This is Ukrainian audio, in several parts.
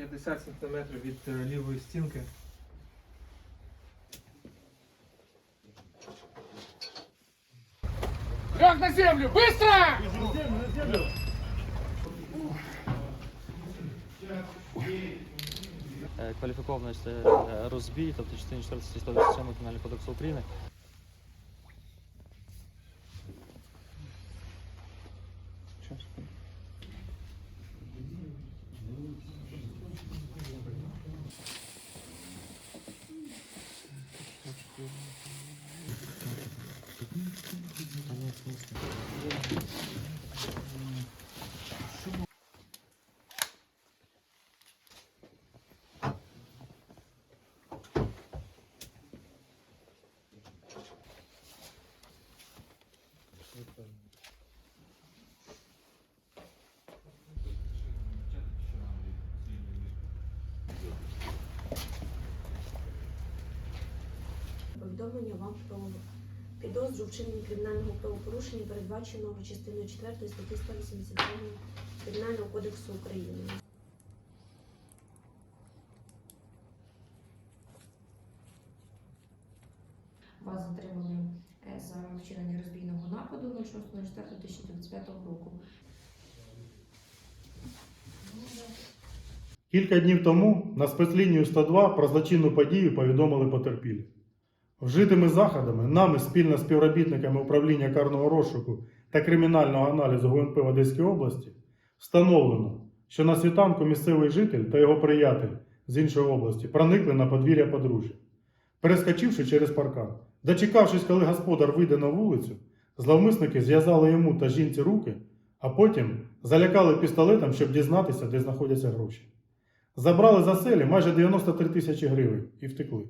50 см від е, лівої стінки. Лег на землю! Быстро! Е, Кваліфіковано це е, розбій, тобто частині 4 статті 187 Кримінального кодексу України. Повідомлення вам про підозру вчинення кримінального правопорушення, передбаченого частиною 4 статті 187 Кримінального кодексу України. Вас затримали е, за вчинення розбійного нападу 06.04.2025 року. Кілька днів тому на спецлінію 102 про злочинну подію повідомили потерпілі. Вжитими заходами нами спільно з співробітниками управління карного розшуку та кримінального аналізу ГУНП в Одеській області встановлено, що на світанку місцевий житель та його приятель з іншої області проникли на подвір'я подружжя. Перескочивши через паркан, дочекавшись, коли господар вийде на вулицю, зловмисники зв'язали йому та жінці руки, а потім залякали пістолетом, щоб дізнатися, де знаходяться гроші. Забрали за селі майже 93 тисячі гривень і втекли.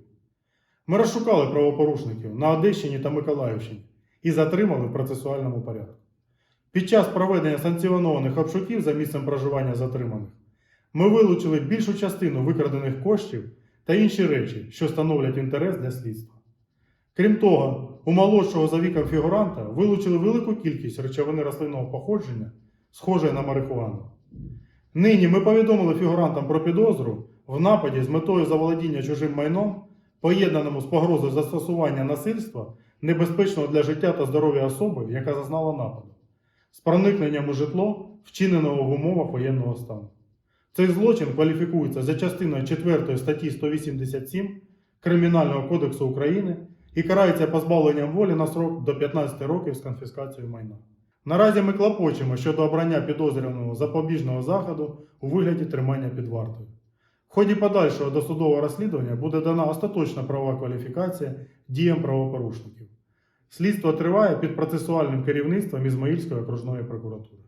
Ми розшукали правопорушників на Одещині та Миколаївщині і затримали в процесуальному порядку. Під час проведення санкціонованих обшуків за місцем проживання затриманих ми вилучили більшу частину викрадених коштів та інші речі, що становлять інтерес для слідства. Крім того, у молодшого за віком фігуранта вилучили велику кількість речовини рослинного походження, схожої на марихуану. Нині ми повідомили фігурантам про підозру в нападі з метою заволодіння чужим майном, поєднаному з погрозою застосування насильства, небезпечного для життя та здоров'я особи, яка зазнала нападу, з проникненням у житло, вчиненого в умовах воєнного стану. Цей злочин кваліфікується за частиною 4 статті 187 Кримінального кодексу України і карається позбавленням волі на срок до 15 років з конфіскацією майна. Наразі ми клопочемо щодо обрання підозрюваного запобіжного заходу у вигляді тримання під вартою. В ході подальшого досудового розслідування буде дана остаточна правова кваліфікація діям правопорушників. Слідство триває під процесуальним керівництвом Ізмаїльської окружної прокуратури.